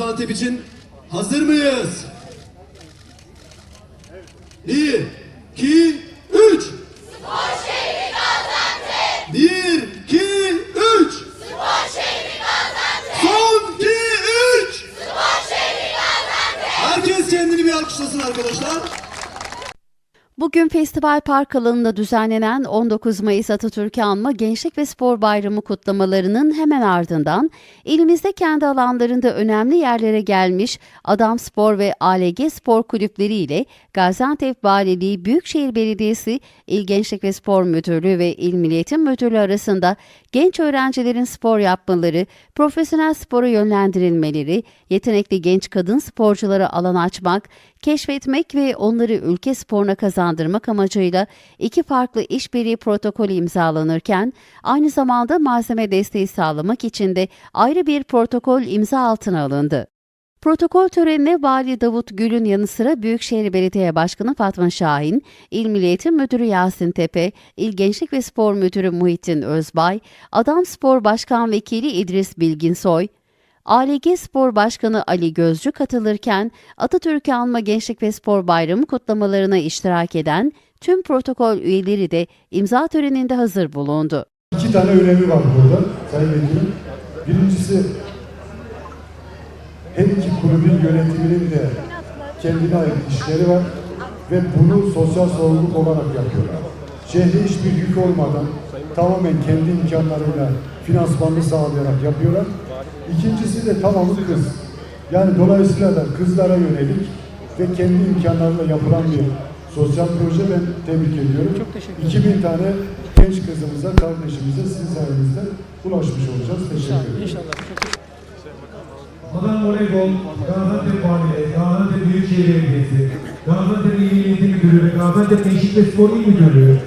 Gaziantep için. Hazır mıyız? Bir, iki, üç. Spor şehri Gaziantep. Bir, iki, üç. Spor şehri Gaziantep. Son iki, üç. Spor şehri Gaziantep. Herkes kendini bir alkışlasın arkadaşlar. Bugün Festival Park alanında düzenlenen 19 Mayıs Atatürk'ü anma Gençlik ve Spor Bayramı kutlamalarının hemen ardından ilimizde kendi alanlarında önemli yerlere gelmiş Adam Spor ve ALG Spor Kulüpleri ile Gaziantep Valiliği Büyükşehir Belediyesi İl Gençlik ve Spor Müdürlüğü ve İl Milli Eğitim Müdürlüğü arasında genç öğrencilerin spor yapmaları, profesyonel spora yönlendirilmeleri, yetenekli genç kadın sporculara alan açmak, keşfetmek ve onları ülke sporuna kazandırmak amacıyla iki farklı işbirliği protokolü imzalanırken aynı zamanda malzeme desteği sağlamak için de ayrı bir protokol imza altına alındı. Protokol törenine Vali Davut Gül'ün yanı sıra Büyükşehir Belediye Başkanı Fatma Şahin, İl Milli Eğitim Müdürü Yasin Tepe, İl Gençlik ve Spor Müdürü Muhittin Özbay, Adam Spor Başkan Vekili İdris Bilginsoy, ALG Spor Başkanı Ali Gözcü katılırken Atatürk'ü anma Gençlik ve Spor Bayramı kutlamalarına iştirak eden tüm protokol üyeleri de imza töreninde hazır bulundu. İki tane önemi var burada Sayın Vekilim. Birincisi her iki kulübün yönetiminin de kendine ait işleri var ve bunu sosyal sorumluluk olarak yapıyorlar. Şehre hiçbir yük olmadan tamamen kendi imkanlarıyla finansmanını sağlayarak yapıyorlar. İkincisi de tamamı kız. Yani dolayısıyla da kızlara yönelik ve kendi imkanlarıyla yapılan bir sosyal proje ben tebrik ediyorum. Çok teşekkür ederim. 2000 tane genç kızımıza, kardeşimize sizin sayenizde ulaşmış olacağız. Teşekkür ederim. Adam Voleybol, Gaziantep Valiliği, Gaziantep Büyükşehir Belediyesi, Gaziantep İl Eğitim Müdürlüğü ve Gaziantep Gençlik ve Spor İl Müdürlüğü,